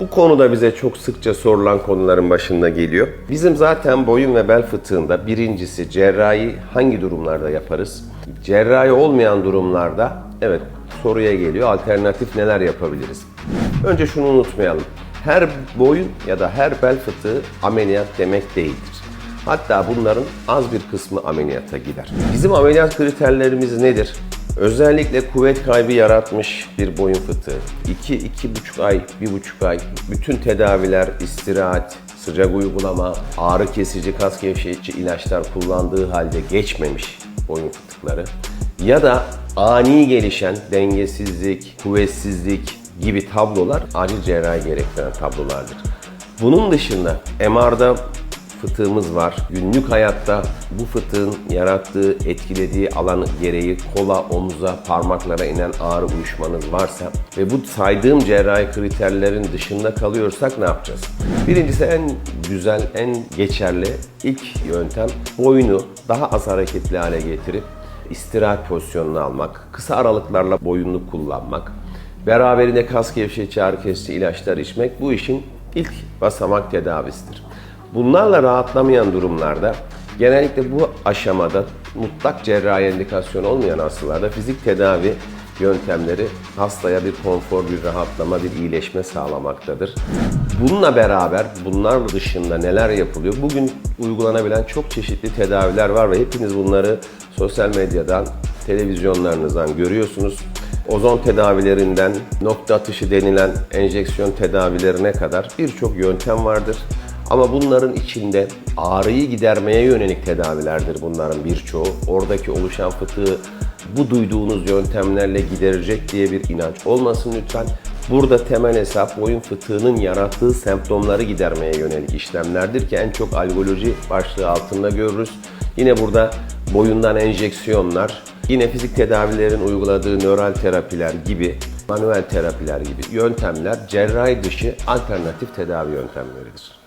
Bu konuda bize çok sıkça sorulan konuların başında geliyor. Bizim zaten boyun ve bel fıtığında birincisi cerrahi hangi durumlarda yaparız? Cerrahi olmayan durumlarda evet soruya geliyor alternatif neler yapabiliriz? Önce şunu unutmayalım. Her boyun ya da her bel fıtığı ameliyat demek değildir. Hatta bunların az bir kısmı ameliyata gider. Bizim ameliyat kriterlerimiz nedir? Özellikle kuvvet kaybı yaratmış bir boyun fıtığı. 2 iki, buçuk ay, bir buçuk ay bütün tedaviler, istirahat, sıcak uygulama, ağrı kesici, kas gevşetici ilaçlar kullandığı halde geçmemiş boyun fıtıkları ya da ani gelişen dengesizlik, kuvvetsizlik gibi tablolar acil cerrahi gerektiren tablolardır. Bunun dışında MR'da fıtığımız var. Günlük hayatta bu fıtığın yarattığı, etkilediği alan gereği kola, omuza, parmaklara inen ağrı uyuşmanız varsa ve bu saydığım cerrahi kriterlerin dışında kalıyorsak ne yapacağız? Birincisi en güzel, en geçerli ilk yöntem boynu daha az hareketli hale getirip istirahat pozisyonunu almak, kısa aralıklarla boyunluk kullanmak, beraberinde kas gevşetici ağrı kesici ilaçlar içmek bu işin ilk basamak tedavisidir. Bunlarla rahatlamayan durumlarda genellikle bu aşamada mutlak cerrahi indikasyon olmayan hastalarda fizik tedavi yöntemleri hastaya bir konfor, bir rahatlama, bir iyileşme sağlamaktadır. Bununla beraber bunlar dışında neler yapılıyor? Bugün uygulanabilen çok çeşitli tedaviler var ve hepiniz bunları sosyal medyadan, televizyonlarınızdan görüyorsunuz. Ozon tedavilerinden nokta atışı denilen enjeksiyon tedavilerine kadar birçok yöntem vardır. Ama bunların içinde ağrıyı gidermeye yönelik tedavilerdir bunların birçoğu. Oradaki oluşan fıtığı bu duyduğunuz yöntemlerle giderecek diye bir inanç olmasın lütfen. Burada temel hesap boyun fıtığının yarattığı semptomları gidermeye yönelik işlemlerdir ki en çok algoloji başlığı altında görürüz. Yine burada boyundan enjeksiyonlar, yine fizik tedavilerin uyguladığı nöral terapiler gibi, manuel terapiler gibi yöntemler cerrahi dışı alternatif tedavi yöntemleridir.